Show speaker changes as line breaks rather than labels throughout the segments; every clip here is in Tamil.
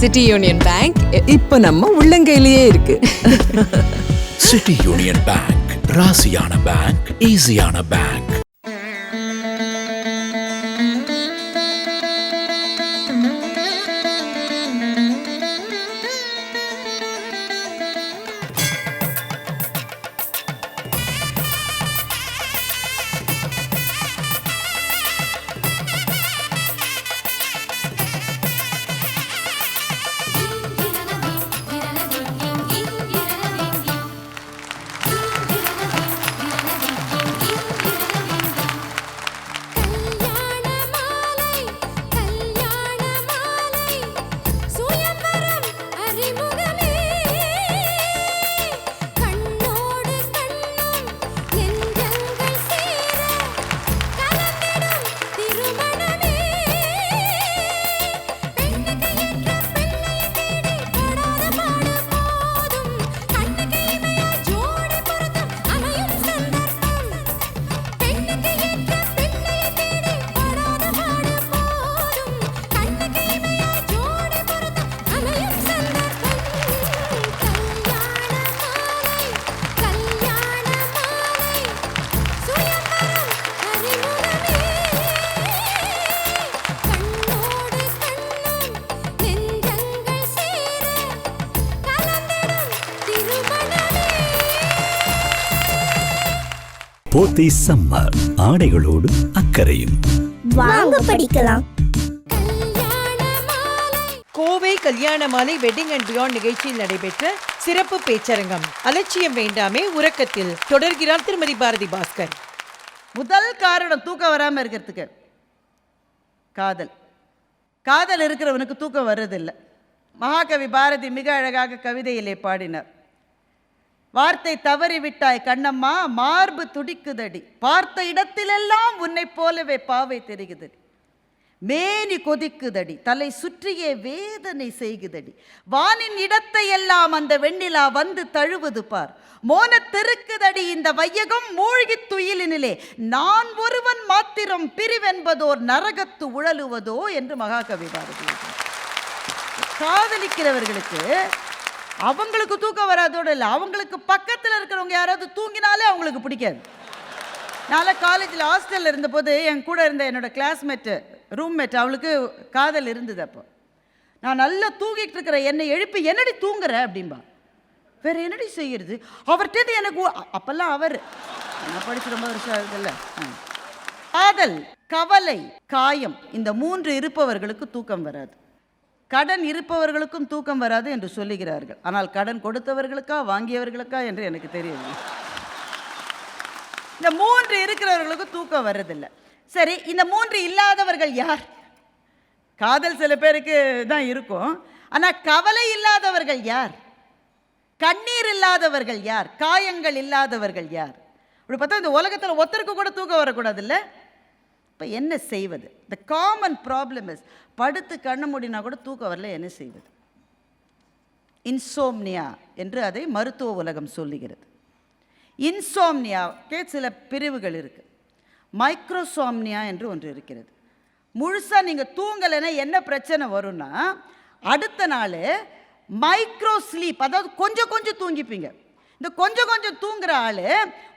சிட்டி யூனியன் பேங்க் இப்ப நம்ம உள்ளங்கையிலேயே இருக்கு.
சிட்டி யூனியன் பேங்க் ராசியான பேங்க் ஈஸியான பேங்க்
போத்தி சம்மர் ஆடைகளோடு அக்கறையும்.
வாங்க படிக்கலாம்.
கல்யாண மாலை
கோவை கல்யாண மாலை வெட்டிங் அண்ட் பியாண்ட் நிகழ்ச்சியில் நடைபெற்ற சிறப்பு பேச்சரங்கம் அலட்சியம் வேண்டாமே உறக்கத்தில் தொடர்கிறார் திருமதி பாரதி பாஸ்கர்.
முதல் காரணம் தூக்கம் வராமல் இருக்கிறதுக்கு. காதல். காதல் இருக்கிறவனுக்கு தூக்கம் வர்றதில்லை. மகாகவி பாரதி மிக அழகாக கவிதையிலே பாடினார். வார்த்தை தவறிவிட்டாய் கண்ணம்மா மார்பு துடிக்குதடி. பார்த்த இடத்திலெல்லாம் உன்னைப் போலவே பாவை தெரிகுதடி. மேனி கொதிக்குதடி தலை சுற்றியே வேதனை செய்குதடி. வானின் இடத்தை எல்லாம் அந்த வெண்ணிலா வந்து தழுவது பார். மோன தெருக்குதடி இந்த வையகம் மூழ்கி துயிலினிலே. நான் ஒருவன் மாத்திரம் பிரிவென்பதோர் நரகத்து உழலுவதோ என்று மகாகவி பாரதி காதலிக்கிறவர்களுக்கு அவங்களுக்கு தூக்கம் வராதோடு இல்லை அவங்களுக்கு பக்கத்தில் இருக்கிறவங்க யாராவது தூங்கினாலே அவங்களுக்கு பிடிக்காது. நான் காலேஜில் ஹாஸ்டலில் இருந்தபோது என் கூட இருந்த என்னோட கிளாஸ்மேட்டு ரூம்மேட் அவளுக்கு காதல் இருந்தது அப்போ. நான் நல்லா தூங்கிட்டு இருக்கிற என்னை எழுப்பி என்னடி தூங்குற? அப்படிம்பா. வேற என்னடி செய்யறது? அவர்கிட்ட எனக்கு அப்போல்லாம் அப்பெல்லாம் அவர். நான் படிச்சு ரொம்ப வருஷம் ஆகுதுல்ல. காதல் கவலை காயம் இந்த மூன்று இருப்பவர்களுக்கு தூக்கம் வராது. கடன் இருப்பவர்களுக்கும் தூக்கம் வராது என்று சொல்லுகிறார்கள். ஆனால் கடன் கொடுத்தவர்களுக்கா வாங்கியவர்களுக்கா என்று எனக்கு தெரியவில்லை. இந்த மூன்று இருக்கிறவர்களுக்கு தூக்கம் வர்றதில்லை. சரி இந்த மூன்று இல்லாதவர்கள் யார்? காதல் சில பேருக்கு தான் இருக்கும். ஆனால் கவலை இல்லாதவர்கள் யார்? கண்ணீர் இல்லாதவர்கள் யார்? காயங்கள் இல்லாதவர்கள் யார்? இப்படி பார்த்தா இந்த உலகத்தில் ஒருத்தருக்கு கூட தூக்கம் வரக்கூடாது இல்லை? இப்போ என்ன செய்வது? த காமன் ப்ராப்ளம் இஸ் படுத்து கண்ணு மூடினா கூட தூக்கம் வரல என்ன செய்வது? இன்சோம்னியா என்று அதை மருத்துவ உலகம் சொல்லுகிறது. இன்சோம்னியாவுக்கே சில பிரிவுகள் இருக்குது மைக்ரோசோம்னியா என்று ஒன்று இருக்கிறது. முழுசாக நீங்கள் தூங்கலைன்னா என்ன பிரச்சனை வரும்னா அடுத்த நாள் மைக்ரோ ஸ்லீப் அதாவது கொஞ்சம் கொஞ்சம் தூங்கிப்பீங்க. இந்த கொஞ்சம் கொஞ்சம் தூங்குற ஆள்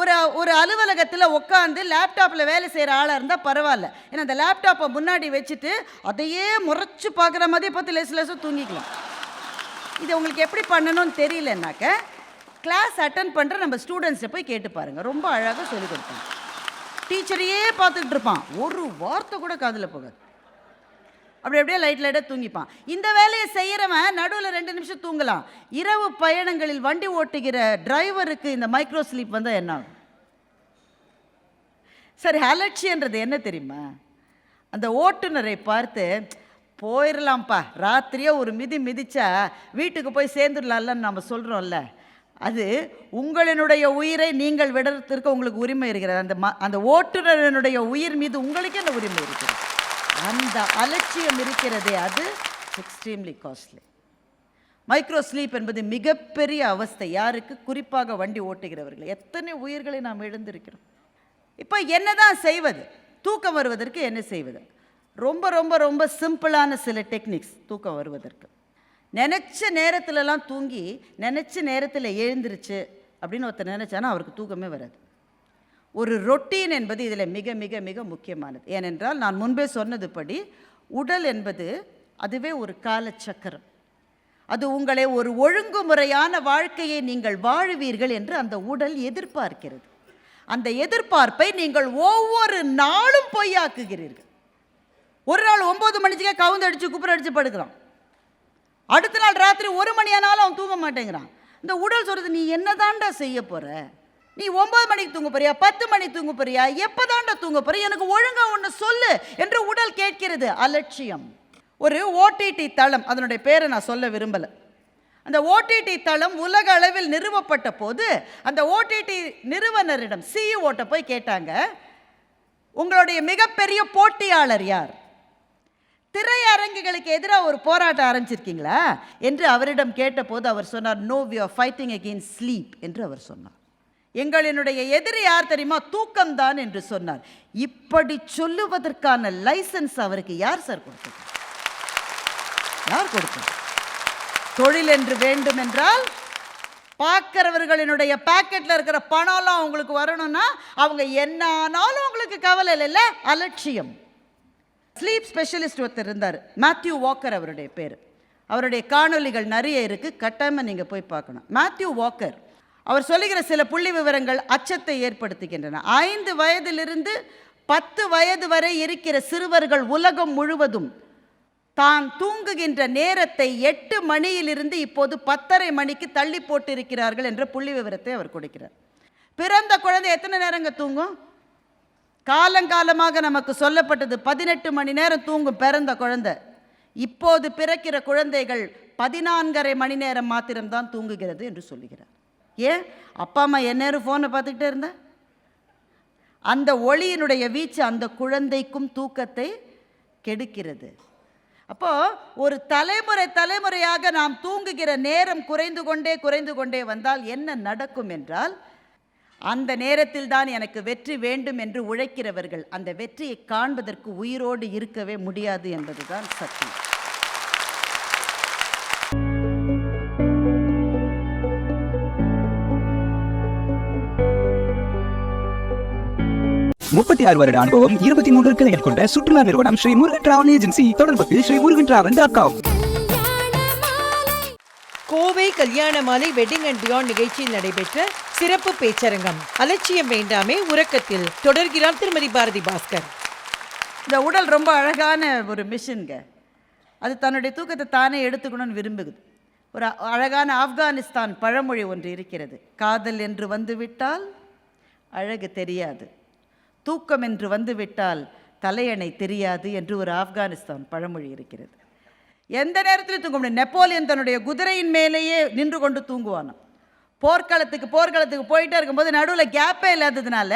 ஒரு ஒரு அலுவலகத்தில் உட்காந்து லேப்டாப்பில் வேலை செய்கிற ஆளாக இருந்தால் பரவாயில்ல. ஏன்னா அந்த லேப்டாப்பை முன்னாடி வச்சுட்டு அதையே முறைச்சி பார்க்குற மாதிரி பார்த்து லேசு லெஸ்ஸும் தூங்கிக்கலாம். இது உங்களுக்கு எப்படி பண்ணணும்னு தெரியலனாக்க கிளாஸ் அட்டன் பண்ணுற நம்ம ஸ்டூடெண்ட்ஸை போய் கேட்டு பாருங்கள் ரொம்ப அழகாக சொல்லிக் கொடுப்பாங்க டீச்சரையே பார்த்துக்கிட்டு இருப்பான். ஒரு வார்த்தை கூட காதில் போகாது. அப்படி அப்படியே லைட் லைட்டாக தூங்கிப்பான். இந்த வேலையை செய்கிறவன் நடுவில் ரெண்டு நிமிஷம் தூங்கலாம். இரவு பயணங்களில் வண்டி ஓட்டுகிற டிரைவருக்கு இந்த மைக்ரோ ஸ்லீப் வந்தால் என்ன ஆகும்? சரி அலட்சியன்றது என்ன தெரியுமா? அந்த ஓட்டுநரை பார்த்து போயிடலாம்ப்பா ராத்திரியே ஒரு மிதி மிதிச்சா வீட்டுக்கு போய் சேர்ந்துடலாம்லன்னு நம்ம சொல்கிறோம்ல அது உங்களினுடைய உயிரை நீங்கள் விடத்திற்கு உங்களுக்கு உரிமை இருக்கிறது. அந்த ம அந்த ஓட்டுநரனுடைய உயிர் மீது உங்களுக்கே அந்த உரிமை இருக்கிறது. அந்த அலட்சியம் இருக்கிறதே அது எக்ஸ்ட்ரீம்லி காஸ்ட்லி மைக்ரோ ஸ்லீப் என்பது மிகப்பெரிய அவஸ்தை. யாருக்கு? குறிப்பாக வண்டி ஓட்டுகிறவர்கள். எத்தனை உயிர்களை நாம் எழுந்திருக்கிறோம் இப்போ என்ன தான் செய்வது? தூக்கம் வருவதற்கு என்ன செய்வது? ரொம்ப ரொம்ப ரொம்ப சிம்பிளான சில டெக்னிக்ஸ் தூக்கம் வருவதற்கு. நினச்ச நேரத்துலலாம் தூங்கி நினச்ச நேரத்தில் எழுந்திருச்சு அப்படின்னு ஒருத்தர் நினச்சானா அவருக்கு தூக்கமே வராது. ஒரு ரொட்டீன் என்பது இதில் மிக மிக மிக முக்கியமானது. ஏனென்றால் நான் முன்பே சொன்னதுபடி உடல் என்பது அதுவே ஒரு காலச்சக்கரம். அது உங்களை ஒரு ஒழுங்குமுறையான வாழ்க்கையை நீங்கள் வாழுவீர்கள் என்று அந்த உடல் எதிர்பார்க்கிறது. அந்த எதிர்பார்ப்பை நீங்கள் ஒவ்வொரு நாளும் பொய்யாக்குகிறீர்கள். ஒரு நாள் ஒம்பது மணிக்கே கவுந்து அடித்து குப்புற அடித்து படுக்கிறான் அடுத்த நாள் ராத்திரி ஒரு மணி ஆனாலும் அவன் தூங்க மாட்டேங்கிறான். இந்த உடல் சொல்கிறது நீ என்னதான்டா செய்ய போகிற நீ ஒன்பது மணிக்கு தூங்க போறியா? பத்து மணிக்கு தூங்க போறியா? எப்போதாண்ட தூங்க போறியா எனக்கு ஒழுங்கா ஒன்று சொல்லு என்று உடல் கேட்கிறது. அலட்சியம். ஒரு ஓடிடி தளம் அதனுடைய பேரை நான் சொல்ல விரும்பலை. அந்த ஓடிடி தளம் உலக அளவில் நிறுவப்பட்ட போது அந்த ஓடிடி நிறுவனரிடம் சிஇஓட்ட போய் கேட்டாங்க உங்களுடைய மிகப்பெரிய போட்டியாளர் யார்? திரையரங்குகளுக்கு எதிராக ஒரு போராட்டம் ஆரம்பிச்சிருக்கீங்களா? என்று அவரிடம் கேட்டபோது அவர் சொன்னார் no we are fighting again sleep என்று அவர் சொன்னார். எங்களினுடைய எதிரி யார் தெரியுமா? தூக்கம்தான் என்று சொன்னார். இப்படி சொல்லுவதற்கான லைசன்ஸ் அவருக்கு யார் சார் கொடுத்தது? யார் கொடுத்தது? தொழில் என்று வேண்டும் என்றால் பார்க்கிறவர்களினுடைய பாக்கெட்ல இருக்கிற பணம்லாம் அவங்களுக்கு வரணும்னா அவங்க என்ன ஆனாலும் அவங்களுக்கு கவலை இல்லைல்ல அலட்சியம். ஸ்லீப் ஸ்பெஷலிஸ்ட் ஒருத்தர் இருந்தார். மேத்யூ வாக்கர் அவருடைய பேர். அவருடைய காணொளிகள் நிறைய இருக்குது கட்டாயமாக நீங்கள் போய் பார்க்கணும். மேத்யூ வாக்கர் அவர் சொல்லுகிற சில புள்ளி விவரங்கள் அச்சத்தை ஏற்படுத்துகின்றன. ஐந்து வயதிலிருந்து பத்து வயது வரை இருக்கிற சிறுவர்கள் உலகம் முழுவதும் தான் தூங்குகின்ற நேரத்தை எட்டு மணியிலிருந்து இப்போது பத்தரை மணிக்கு தள்ளி போட்டிருக்கிறார்கள் என்ற புள்ளி விவரத்தை அவர் கொடுக்கிறார். பிறந்த குழந்தை எத்தனை நேரங்க தூங்கும்? காலங்காலமாக நமக்கு சொல்லப்பட்டது பதினெட்டு மணி நேரம் தூங்கும் பிறந்த குழந்தை. இப்போது பிறக்கிற குழந்தைகள் பதினான்கரை மணி நேரம் மாத்திரம்தான் தூங்குகிறது என்று சொல்லுகிறார். ஏன்? அப்பா அம்மா எந்நேரம் ஃபோனை பார்த்துக்கிட்டே இருந்தா? அந்த ஒளியினுடைய வீச்சு அந்த குழந்தைக்கும் தூக்கத்தை கெடுக்கிறது. அப்போது ஒரு தலைமுறை தலைமுறையாக நாம் தூங்குகிற நேரம் குறைந்து கொண்டே குறைந்து கொண்டே வந்தால் என்ன நடக்கும் என்றால் அந்த நேரத்தில் தான் எனக்கு வெற்றி வேண்டும் என்று உழைக்கிறவர்கள் அந்த வெற்றியை காண்பதற்கு உயிரோடு இருக்கவே முடியாது என்பதுதான் சத்தியம்.
முப்பத்தி ஆறு வருட அனுபவம் இருபத்தி மூன்று கிளைகள் கொண்ட சுற்றுலா நிறுவனம் ஸ்ரீ முருகன் டிராவல் ஏஜென்சி தொடர்புக்கு Sri Murugan travel dot com
Kovai Kalyana Malai wedding and beyond நிகழ்ச்சியில் நடைபெற்ற சிறப்பு பேச்சரங்கம் அலட்சியம் வேண்டாமே உறக்கத்தில் தொடர்கிறார் திருமதி பாரதி பாஸ்கர்.
இந்த உடல் ரொம்ப அழகான ஒரு மிஷின்ங்க. அது தன்னுடைய தூக்கத்தை தானே எடுத்துக்கணும்னு விரும்புது ஒரு அ- அழகான ஆப்கானிஸ்தான் பழமொழி ஒன்று இருக்கிறது. காதல் என்று வந்துவிட்டால் அழகு தெரியாது. தூக்கம் என்று வந்துவிட்டால் தலையணை தெரியாது என்று ஒரு ஆப்கானிஸ்தான் பழமொழி இருக்கிறது. எந்த நேரத்திலும் தூங்க முடியும் நெப்போலியன் தன்னுடைய குதிரையின் மேலேயே நின்று கொண்டு தூங்குவானாம். போர்க்களத்துக்கு போர்க்களத்துக்கு போயிட்டே இருக்கும்போது நடுவில் கேப்பே இல்லாததுனால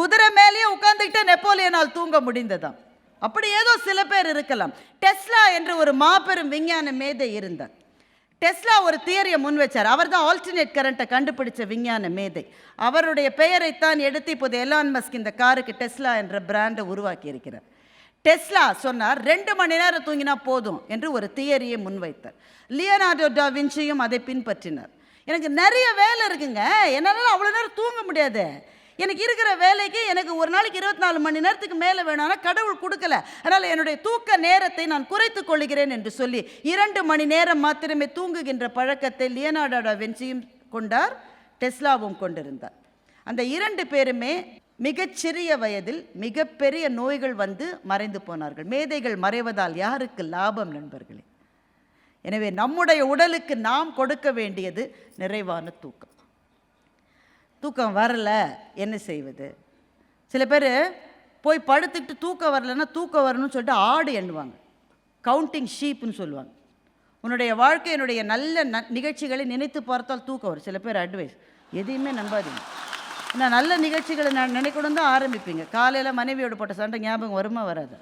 குதிரை மேலேயே உட்காந்துக்கிட்டே நெப்போலியனால் தூங்க முடிந்ததாம். அப்படி ஏதோ சில பேர் இருக்கலாம். டெஸ்லா என்று ஒரு மாபெரும் விஞ்ஞான மேதை இருந்தார். டெஸ்லா ஒரு தியரியை முன் வச்சார். அவர் தான் ஆல்டர்னேட் கரண்ட்டை கண்டுபிடிச்ச விஞ்ஞான மேதை. அவருடைய பெயரைத்தான் எடுத்து இப்போது எலான் மஸ்க் இந்த காருக்கு டெஸ்லா என்ற பிராண்டை உருவாக்கி இருக்கிறார். டெஸ்லா சொன்னார் ரெண்டு மணி நேரம் தூங்கினா போதும் என்று ஒரு தியரியை முன்வைத்தார் லியனார்டோ டா வின்சியும் அதை பின்பற்றினார். எனக்கு நிறைய வேலை இருக்குங்க. என்னால் அவ்வளோ நேரம் தூங்க முடியாது. எனக்கு இருக்கிற வேலைக்கு எனக்கு ஒரு நாளைக்கு இருபத்தி நாலு மணி நேரத்துக்கு மேலே வேணும். ஆனால் கடவுள் கொடுக்கல. அதனால் என்னுடைய தூக்க நேரத்தை நான் குறைத்துக் கொள்கிறேன் என்று சொல்லி இரண்டு மணி நேரம் மாத்திரமே தூங்குகின்ற பழக்கத்தை லியனார்டோ வென்சியும் கொண்டார் டெஸ்லாவும் கொண்டிருந்தார். அந்த இரண்டு பேருமே மிகச்சிறிய வயதில் மிகப்பெரிய நோய்கள் வந்து மறைந்து போனார்கள். மேதைகள் மறைவதால் யாருக்கு லாபம் நண்பர்களே? எனவே நம்முடைய உடலுக்கு நாம் கொடுக்க வேண்டியது நிறைவான தூக்கம். தூக்கம் வரல என்ன செய்வது? சில பேர் போய் படுத்துக்கிட்டு தூக்கம் வரலன்னா தூக்கம் வரணும்னு சொல்லிட்டு ஆடு எண்ணுவாங்க. கவுண்டிங் ஷீப்னு சொல்லுவாங்க. உன்னுடைய வாழ்க்கையினுடைய நல்ல ந நிகழ்ச்சிகளை நினைத்து பார்த்தால் தூக்கம் வரும். சில பேர் அட்வைஸ் எதையுமே நம்பாதீங்க. நான் நல்ல நிகழ்ச்சிகளை நான் நினைக்கணும் தான் ஆரம்பிப்பீங்க. காலையில் மனைவியோடு போட்ட சண்டை ஞாபகம் வருமா வராது.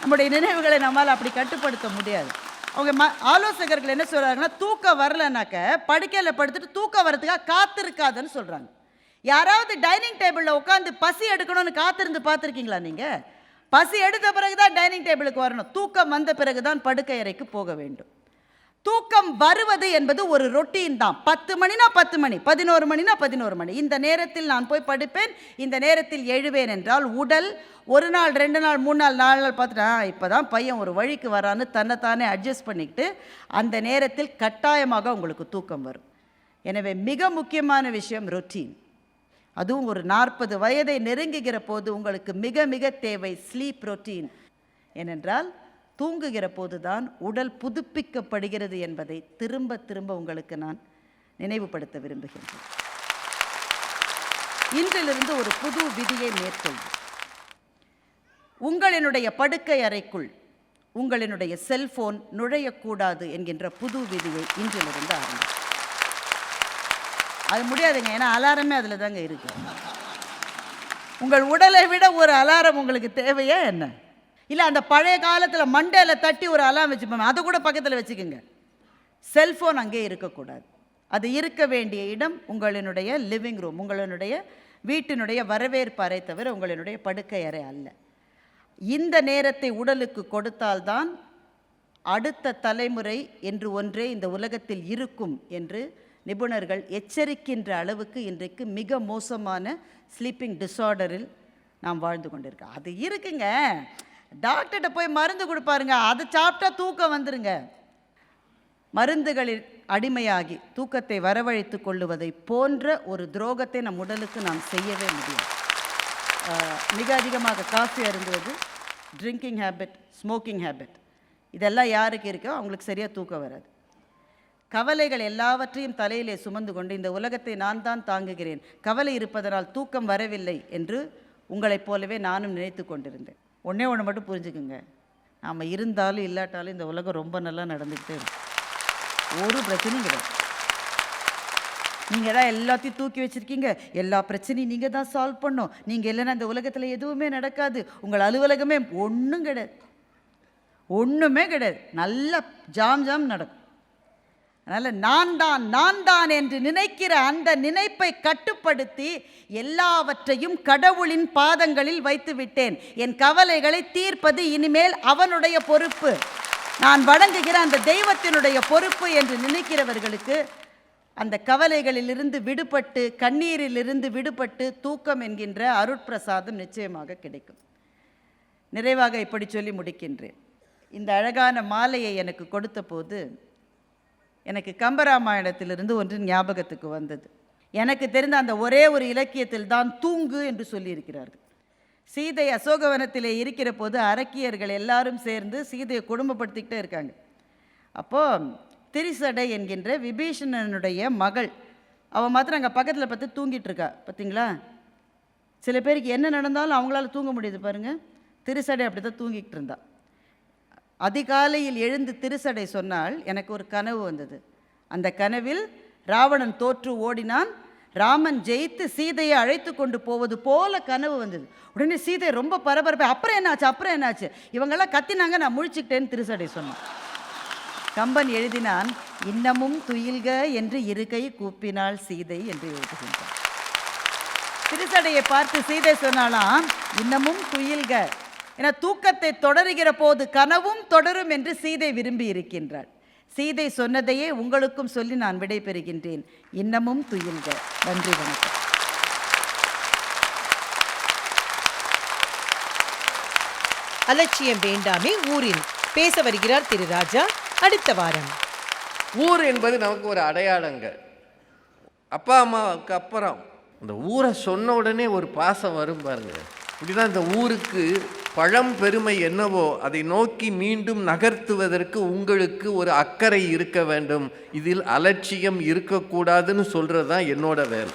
நம்முடைய நினைவுகளை நம்மால் அப்படி கட்டுப்படுத்த முடியாது. அவங்க ம ஆலோசகர்கள் என்ன சொல்கிறாங்கன்னா தூக்கம் வரலனாக்க படுக்கையில் படுத்துட்டு தூக்கம் வரதுக்காக காத்திருக்காதுன்னு சொல்கிறாங்க யாராவது டைனிங் டேபிளில் உட்காந்து பசி எடுக்கணும்னு காத்திருந்து பார்த்துருக்கீங்களா நீங்கள் பசி எடுத்த பிறகு தான் டைனிங் டேபிளுக்கு வரணும். தூக்கம் வந்த பிறகு தான் படுக்கை அறைக்கு போக வேண்டும். தூக்கம் வருவது என்பது ஒரு ரொட்டீன் தான். பத்து மணினா பத்து மணி பதினோரு மணினா பதினோரு மணி. இந்த நேரத்தில் நான் போய் படுப்பேன் இந்த நேரத்தில் எழுவேன் என்றால் உடல் ஒரு நாள் ரெண்டு நாள் மூணு நாள் நாலு நாள் பார்த்துட்டா இப்போ தான் பையன் ஒரு வழிக்கு வரான்னு தன்னைத்தானே அட்ஜஸ்ட் பண்ணிக்கிட்டு அந்த நேரத்தில் கட்டாயமாக உங்களுக்கு தூக்கம் வரும். எனவே மிக முக்கியமான விஷயம் ரொட்டீன் அதுவும் ஒரு நாற்பது வயதை நெருங்குகிற போது உங்களுக்கு மிக மிக தேவை ஸ்லீப் ரொட்டீன் ஏனென்றால் தூங்குகிற போதுதான் உடல் புதுப்பிக்கப்படுகிறது என்பதை திரும்ப திரும்ப உங்களுக்கு நான் நினைவுபடுத்த விரும்புகின்றேன். இன்றிலிருந்து ஒரு புது விதியை மேற்கொள்வோம். உங்களினுடைய படுக்கை அறைக்குள் உங்களினுடைய செல்போன் நுழையக்கூடாது என்கின்ற புது விதியை இன்றிலிருந்து ஆரம்பிக்கும் அது முடியாதுங்க ஏன்னா அலாரமே அதில் தாங்க இருக்கு. உங்கள் உடலை விட ஒரு அலாரம் உங்களுக்கு தேவையா என்ன? இல்லை அந்த பழைய காலத்தில் மண்டையில் தட்டி ஒரு அலாம் வச்சுப்போம் அதை கூட பக்கத்தில் வச்சுக்கோங்க. செல்ஃபோன் அங்கே இருக்கக்கூடாது. அது இருக்க வேண்டிய இடம் உங்களினுடைய லிவிங் ரூம் உங்களினுடைய வீட்டினுடைய வரவேற்பு அறை தவிர உங்களினுடைய படுக்கை அறை அல்ல. இந்த நேரத்தை உடலுக்கு கொடுத்தால்தான் அடுத்த தலைமுறை என்று ஒன்றே இந்த உலகத்தில் இருக்கும் என்று நிபுணர்கள் எச்சரிக்கின்ற அளவுக்கு இன்றைக்கு மிக மோசமான ஸ்லீப்பிங் டிஸார்டரில் நாம் வாழ்ந்து கொண்டிருக்கோம். அது இருக்குங்க. டாக்டர்கிட்ட போய் மருந்து கொடுப்பாருங்க. அதை சாப்பிட்டா தூக்கம் வந்துருங்க. மருந்துகளில் அடிமையாகி தூக்கத்தை வரவழைத்து கொள்ளுவதை போன்ற ஒரு துரோகத்தை நம் உடலுக்கு நாம் செய்யவே முடியும். மிக அதிகமாக காஃபி அருந்துவது ட்ரிங்கிங் ஹேபிட் ஸ்மோக்கிங் ஹேபிட் இதெல்லாம் யாருக்கு இருக்கோ அவங்களுக்கு சரியாக தூக்கம் வராது. கவலைகள் எல்லாவற்றையும் தலையிலே சுமந்து கொண்டு இந்த உலகத்தை நான் தான் தாங்குகிறேன். கவலை இருப்பதனால் தூக்கம் வரவில்லை என்று உங்களைப் போலவே நானும் நினைத்து கொண்டிருந்தேன். ஒன்றே ஒன்று மட்டும் புரிஞ்சுக்குங்க. நாம் இருந்தாலும் இல்லாட்டாலும் இந்த உலகம் ரொம்ப நல்லா நடந்துக்கிட்டே இருக்கும். ஒரு பிரச்சனையும் கிடையாது. நீங்கள் தான் எல்லாத்தையும் தூக்கி வச்சுருக்கீங்க. எல்லா பிரச்சனையும் நீங்கள் தான் சால்வ் பண்ணணும். நீங்கள் இல்லைன்னா இந்த உலகத்தில் எதுவுமே நடக்காது. உங்கள் அலுவலகமே ஒன்றும் கிடையாது. ஒன்றுமே கிடையாது. நல்லா ஜாம் ஜாம் நடக்கும். அதனால் நான் தான் நான் தான் என்று நினைக்கிற அந்த நினைப்பை கட்டுப்படுத்தி எல்லாவற்றையும் கடவுளின் பாதங்களில் வைத்து விட்டேன். என் கவலைகளை தீர்ப்பது இனிமேல் அவனுடைய பொறுப்பு. நான் வணங்குகிற அந்த தெய்வத்தினுடைய பொறுப்பு என்று நினைக்கிறவர்களுக்கு அந்த கவலைகளிலிருந்து விடுபட்டு கண்ணீரிலிருந்து விடுபட்டு தூக்கம் என்கின்ற அருட்பிரசாதம் நிச்சயமாக கிடைக்கும். நிறைவாக இப்படி சொல்லி முடிக்கின்றேன். இந்த அழகான மாலையை எனக்கு கொடுத்த போது எனக்கு கம்பராமாயணத்திலிருந்து ஒன்று ஞாபகத்துக்கு வந்தது. எனக்கு தெரிந்த அந்த ஒரே ஒரு இலக்கியத்தில் தான் தூங்கு என்று சொல்லியிருக்கிறார்கள். சீதை அசோகவனத்திலே இருக்கிற போது அரக்கியர்கள் எல்லாரும் சேர்ந்து சீதையை குடும்பப்படுத்திக்கிட்டே இருக்காங்க. அப்போது திரிசடை என்கின்ற விபீஷணனுடைய மகள் அவள் மாத்திரம் அங்கே பக்கத்தில் பார்த்து தூங்கிட்டு இருக்கா பார்த்தீங்களா சில பேருக்கு என்ன நடந்தாலும் அவங்களால தூங்க முடியுது பாருங்கள் திருசடை அப்படி தான் தூங்கிக்கிட்டு இருந்தாள் அதிகாலையில் எழுந்து திருசடை சொன்னால் எனக்கு ஒரு கனவு வந்தது. அந்த கனவில் ராவணன் தோற்று ஓடினான். ராமன் ஜெயித்து சீதையை அழைத்து கொண்டு போவது போல கனவு வந்தது. உடனே சீதை ரொம்ப பரபரப்பு அப்புறம் என்னாச்சு? அப்புறம் என்னாச்சு? இவங்கெல்லாம் கத்தினாங்க நான் முழிச்சுக்கிட்டேன்னு திருசடை சொன்னான். கம்பன் எழுதினான் இன்னமும் துயில்க என்று இருக்கை கூப்பினாள் சீதை என்று எழுதுகின்றான். திருசடையை பார்த்து சீதை சொன்னாலாம் இன்னமும் துயில்க. என தூக்கத்தை தொடருகிற போது கனவும் தொடரும் என்று சீதை விரும்பி இருக்கின்றாள். சீதை சொன்னதையே உங்களுக்கும் சொல்லி நான் விடைபெறுகின்றேன். இன்னமும் துயில்க. நன்றி வணக்கம்.
அலட்சியம் வேண்டாமே ஊரில். பேச வருகிறார் திரு ராஜா. அடுத்த வாரம்.
ஊர் என்பது நமக்கு ஒரு அடையாளங்க அப்பா அம்மாவுக்கு அப்புறம். இந்த ஊரை சொன்ன உடனே ஒரு பாசம் வரும் பாருங்க. இப்படிதான் இந்த ஊருக்கு பழம் பெருமை என்னவோ அதை நோக்கி மீண்டும் நகர்த்துவதற்கு உங்களுக்கு ஒரு அக்கறை இருக்க வேண்டும். இதில் அலட்சியம் இருக்கக்கூடாதுன்னு சொல்கிறது தான் என்னோட வேலை.